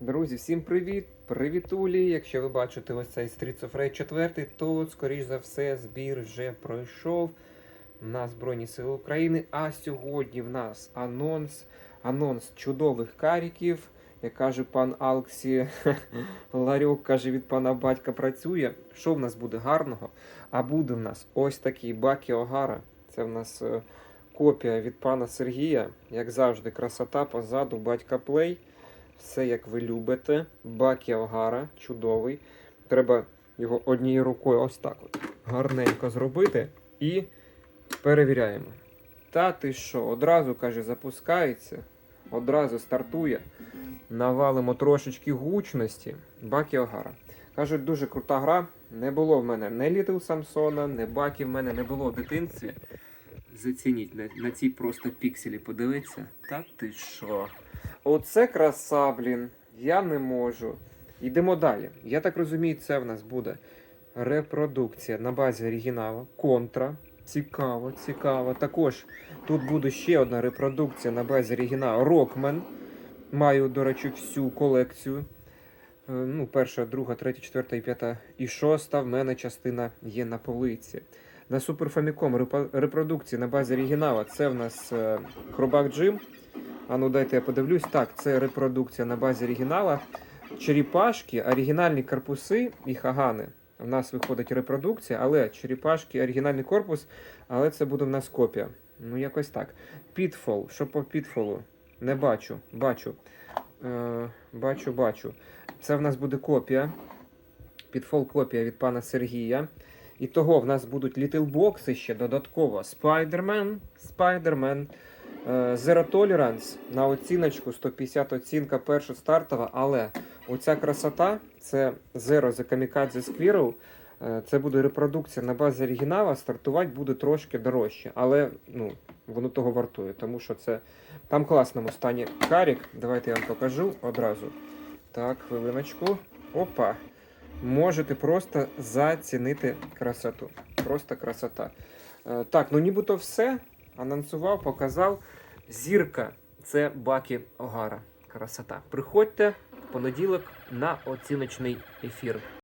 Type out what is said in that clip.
Друзі, всім привіт! Привітулі! Якщо ви бачите ось цей Streets of Rage 4, то, скоріш за все, збір вже пройшов на Збройні Сили України. А сьогодні в нас анонс, анонс чудових каріків. Як каже пан Алксі, ларьок каже від пана батька працює. Що в нас буде гарного? А буде в нас ось такий Бакі Огара. Це в нас е, копія від пана Сергія. Як завжди, красота позаду, батька Плей. Все як ви любите. Бакі Огара, чудовий. Треба його однією рукою ось так от гарненько зробити і перевіряємо. Та ти що, одразу каже, запускається, одразу стартує. Навалимо трошечки гучності. Бакі Огара. Кажуть, дуже крута гра. Не було в мене не Літл Самсона, не Бакі в мене не було в дитинстві. Зацініть на, на ці просто пікселі, подивіться. Та ти що? Оце краса, блін. Я не можу. Йдемо далі. Я так розумію, це в нас буде репродукція на базі оригіналу. Контра. Цікаво, цікаво. Також тут буде ще одна репродукція на базі оригіналу Рокмен. Маю, до речі, всю колекцію. Е, Ну, перша, друга, третя, четверта і п'ята і шоста. В мене частина є на полиці. На Super Famicom репродукції на базі оригінала. Це в нас е, Хробак Джим. А ну дайте я подивлюсь. Так, це репродукція на базі оригінала. Черепашки, оригінальні корпуси і хагани. У нас виходить репродукція, але черепашки, оригінальний корпус, але це буде в нас копія. Ну, якось так. Pitfall. Що по Pitfall? Не бачу. Бачу. Е, бачу, бачу. Це в нас буде копія. Pitfall копія від пана Сергія. І того в нас будуть літлбокси ще додатково. Spider-Man, е, Zero Tolerance на оціночку 150 оцінка перша стартова, але оця красота це Zero The Kamikaze Squirrel. Е, Це буде репродукція на базі оригінала, стартувати буде трошки дорожче, але ну, воно того вартує, тому що це там класному стані карік. Давайте я вам покажу одразу. Так, хвилиночку. Опа. Можете просто зацінити красоту. Просто красота. Е, так, ну нібито все. Анонсував, показав. Зірка це Бакі Огара. Красота. Приходьте в понеділок на оціночний ефір.